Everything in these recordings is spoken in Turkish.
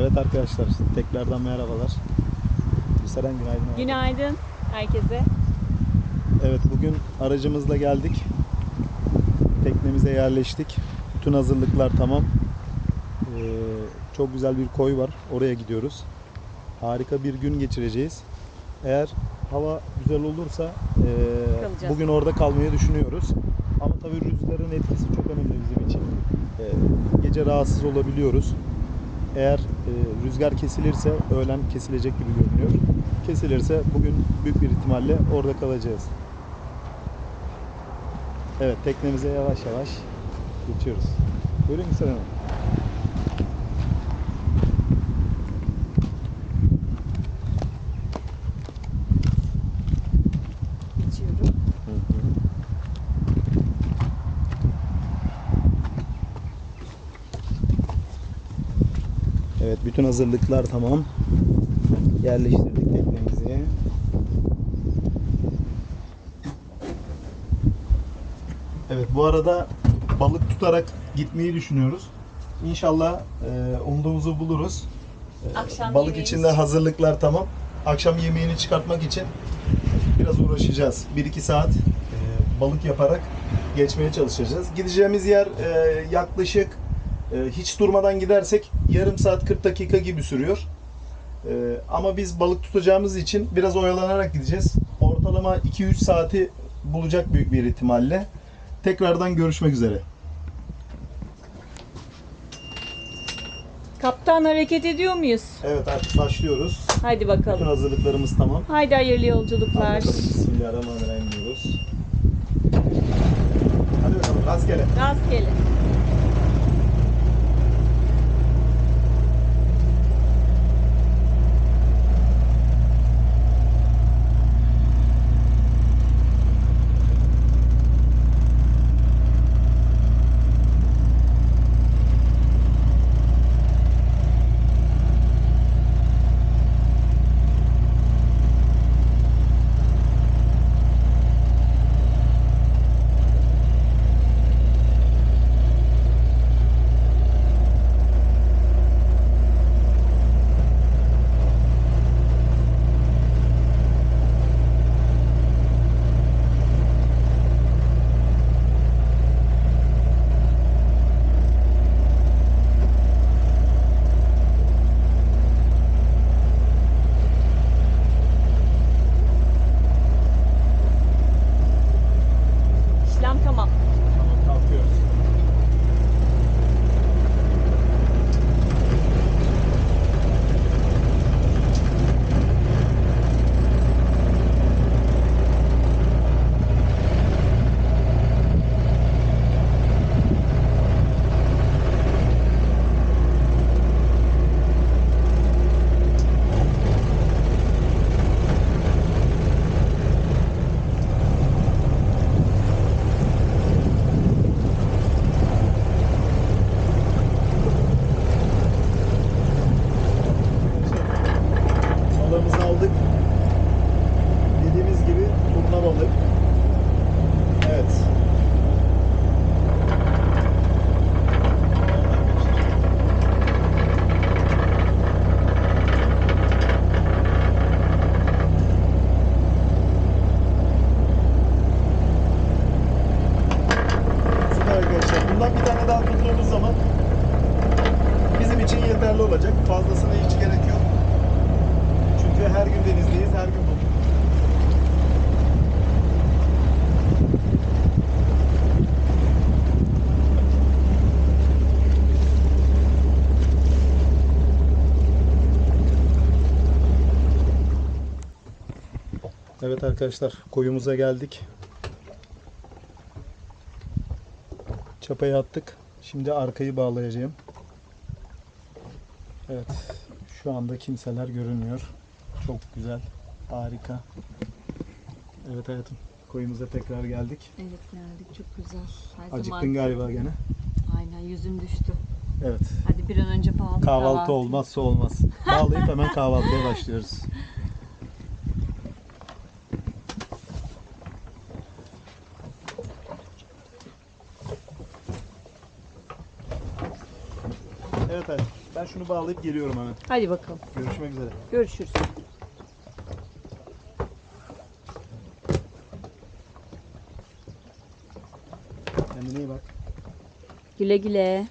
Evet arkadaşlar tekrardan merhabalar. Seren günaydın. abi. Günaydın herkese. Evet bugün aracımızla geldik. Teknemize yerleştik. Bütün hazırlıklar tamam. Ee, çok güzel bir koy var. Oraya gidiyoruz. Harika bir gün geçireceğiz. Eğer hava güzel olursa Kalacağız. bugün orada kalmayı düşünüyoruz. Ama tabii rüzgarın etkisi çok önemli bizim için. Ee, gece rahatsız olabiliyoruz. Eğer e, rüzgar kesilirse öğlen kesilecek gibi görünüyor. Kesilirse bugün büyük bir ihtimalle orada kalacağız. Evet teknemize yavaş yavaş geçiyoruz. Buyurun Güzel Hanım. Geçiyorum. Evet bütün hazırlıklar tamam. Yerleştirdik teknemizi. Evet bu arada balık tutarak gitmeyi düşünüyoruz. İnşallah e, umduğumuzu buluruz. E, Akşam balık yemeğimiz için de hazırlıklar tamam. Akşam yemeğini çıkartmak için biraz uğraşacağız. 1-2 saat e, balık yaparak geçmeye çalışacağız. Gideceğimiz yer e, yaklaşık e, hiç durmadan gidersek yarım saat 40 dakika gibi sürüyor. E, ama biz balık tutacağımız için biraz oyalanarak gideceğiz. Ortalama 2-3 saati bulacak büyük bir ihtimalle. Tekrardan görüşmek üzere. Kaptan hareket ediyor muyuz? Evet artık başlıyoruz. Haydi Bütün bakalım. hazırlıklarımız tamam. Haydi hayırlı yolculuklar. Hadi bakalım Bismillahirrahmanirrahim diyoruz. Hadi bakalım rastgele. Rastgele. Olacak. Fazlasına hiç gerek yok. Çünkü her gün denizdeyiz, her gün balık. Evet arkadaşlar, koyumuza geldik. Çapayı attık. Şimdi arkayı bağlayacağım. Evet. Şu anda kimseler görünmüyor. Çok güzel. Harika. Evet hayatım. Koyumuza tekrar geldik. Evet geldik çok güzel. Her Acıktın galiba gene. Aynen yüzüm düştü. Evet. Hadi bir an önce bağlı Kahvaltı olmazsa olmaz. Bağlayıp hemen kahvaltıya başlıyoruz. Evet hayatım. Ben şunu bağlayıp geliyorum hemen. Hadi bakalım. Görüşmek üzere. Görüşürüz. Kendine iyi bak. Güle güle.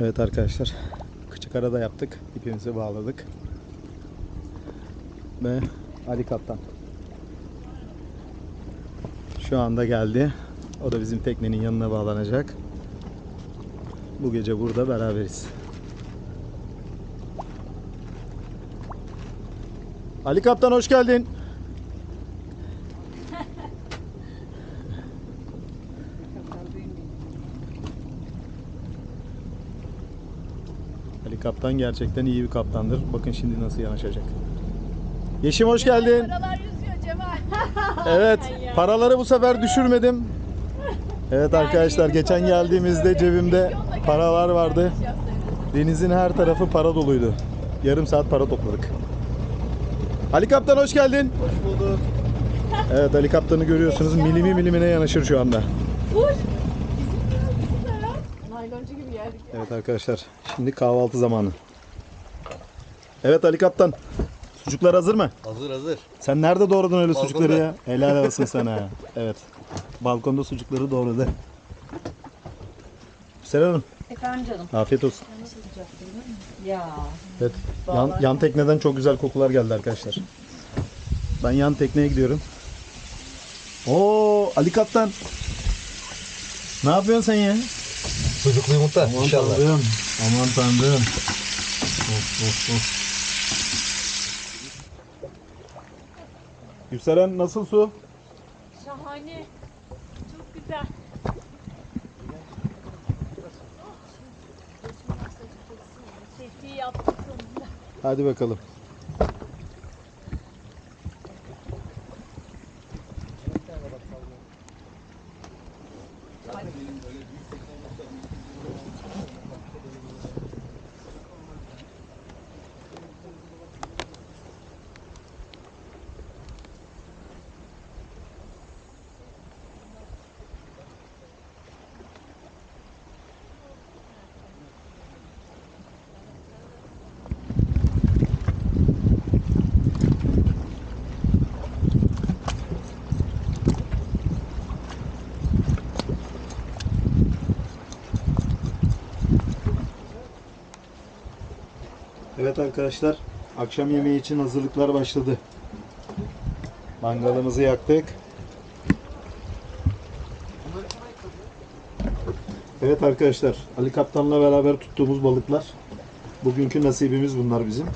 Evet arkadaşlar. Küçük arada yaptık. İpimizi bağladık. Ve Ali Kaptan. Şu anda geldi. O da bizim teknenin yanına bağlanacak. Bu gece burada beraberiz. Ali Kaptan hoş geldin. Ali Kaptan gerçekten iyi bir kaptandır. Bakın şimdi nasıl yanaşacak. Yeşim hoş geldin. Paralar yüzüyor Cemal. Evet, paraları bu sefer düşürmedim. Evet arkadaşlar, geçen geldiğimizde cebimde paralar vardı. Denizin her tarafı para doluydu. Yarım saat para topladık. Ali Kaptan hoş geldin. Hoş bulduk. Evet Ali Kaptan'ı görüyorsunuz. Milimi milimine yanaşır şu anda. Nayloncu gibi geldik. Evet arkadaşlar, şimdi kahvaltı zamanı. Evet Ali Kaptan. Sucuklar hazır mı? Hazır hazır. Sen nerede doğradın öyle Balkonda. sucukları ya? Helal olsun sana. Evet. Balkonda sucukları doğradı. Güzel Hanım. Efendim canım. Afiyet olsun. Ya. Evet. Yan, yan tekneden çok güzel kokular geldi arkadaşlar. Ben yan tekneye gidiyorum. Oo Ali Kaptan. Ne yapıyorsun sen ya? Sucuklu yumurta Aman inşallah. tanrım. Aman tanrım. Of of of. Gülseren nasıl su? Şahane. Çok güzel. Sesi yaptık sonunda. Hadi bakalım. Evet arkadaşlar, akşam yemeği için hazırlıklar başladı. Mangalımızı yaktık. Evet arkadaşlar, Ali Kaptan'la beraber tuttuğumuz balıklar. Bugünkü nasibimiz bunlar bizim.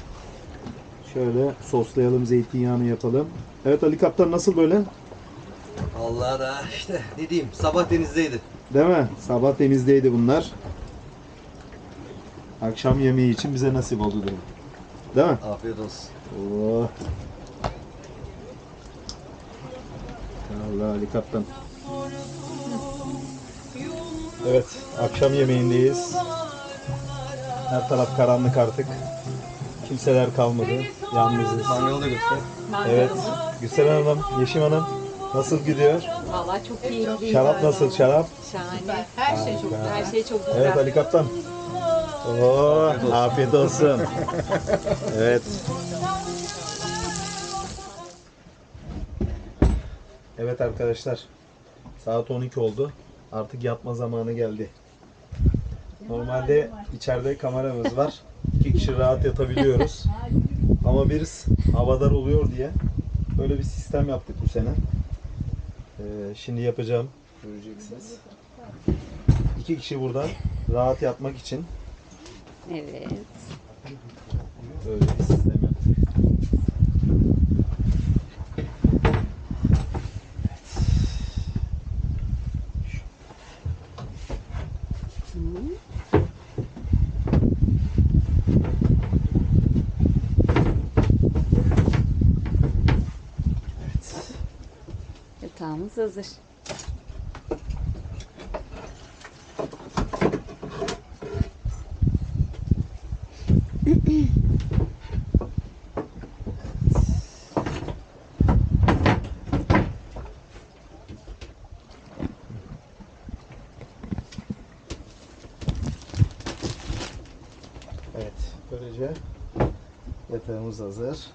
Şöyle soslayalım, zeytinyağını yapalım. Evet Ali Kaptan nasıl böyle? Allah da işte ne diyeyim sabah denizdeydi. Değil mi? Sabah temizdeydi bunlar. Akşam yemeği için bize nasip oldu durum. Değil mi? Afiyet olsun. Oh. Allah Ali Kaptan. Evet, akşam yemeğindeyiz. Her taraf karanlık artık. Kimseler kalmadı. Yalnızız. Mangalı da göster. Evet. Gülseren Hanım, Yeşim Hanım nasıl gidiyor? Valla çok keyifli. Şarap nasıl? Şarap? Şahane. Her şey çok güzel. Her şey çok güzel. Evet Ali Kaptan. Oo, afiyet olsun. evet. Evet arkadaşlar. Saat 12 oldu. Artık yatma zamanı geldi. Normalde içeride kameramız var. İki kişi rahat yatabiliyoruz. Ama biz havadar oluyor diye böyle bir sistem yaptık bu sene. Ee, şimdi yapacağım. Göreceksiniz. İki kişi burada rahat yatmak için Evet. böyle bir. Yatağımız hazır. Yatağımız hazır.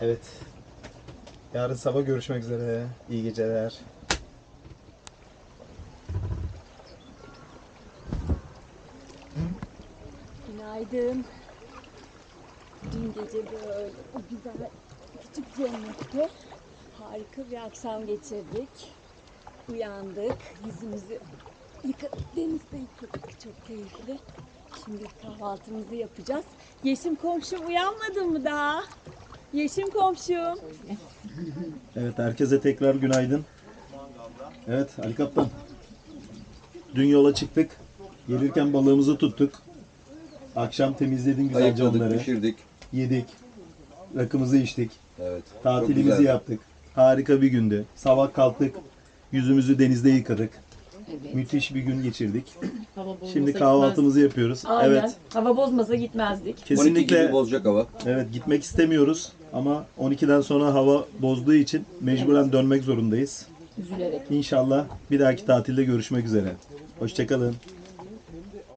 Evet. Yarın sabah görüşmek üzere. İyi geceler. Günaydın. Dün gece böyle o güzel küçük cennette harika bir akşam geçirdik. Uyandık, yüzümüzü yıkadık, denizde yıkadık. Çok keyifli. Şimdi kahvaltımızı yapacağız. Yeşim komşum uyanmadın mı daha? Yeşim komşum. Evet herkese tekrar günaydın. Evet Ali Kaptan. Dün yola çıktık. Gelirken balığımızı tuttuk. Akşam temizledin güzelce Ayıkladık, onları. pişirdik. Yedik. Rakımızı içtik. Evet. Tatilimizi yaptık. Harika bir gündü. Sabah kalktık. Yüzümüzü denizde yıkadık. Evet. Müthiş bir gün geçirdik. Hava bozmasa Şimdi gitmezdik. kahvaltımızı yapıyoruz. Aynen. Evet. Hava bozmasa gitmezdik. 12 Kesinlikle gibi bozacak hava. evet gitmek istemiyoruz ama 12'den sonra hava bozduğu için mecburen dönmek zorundayız. Üzülerek. İnşallah bir dahaki tatilde görüşmek üzere. Hoşçakalın.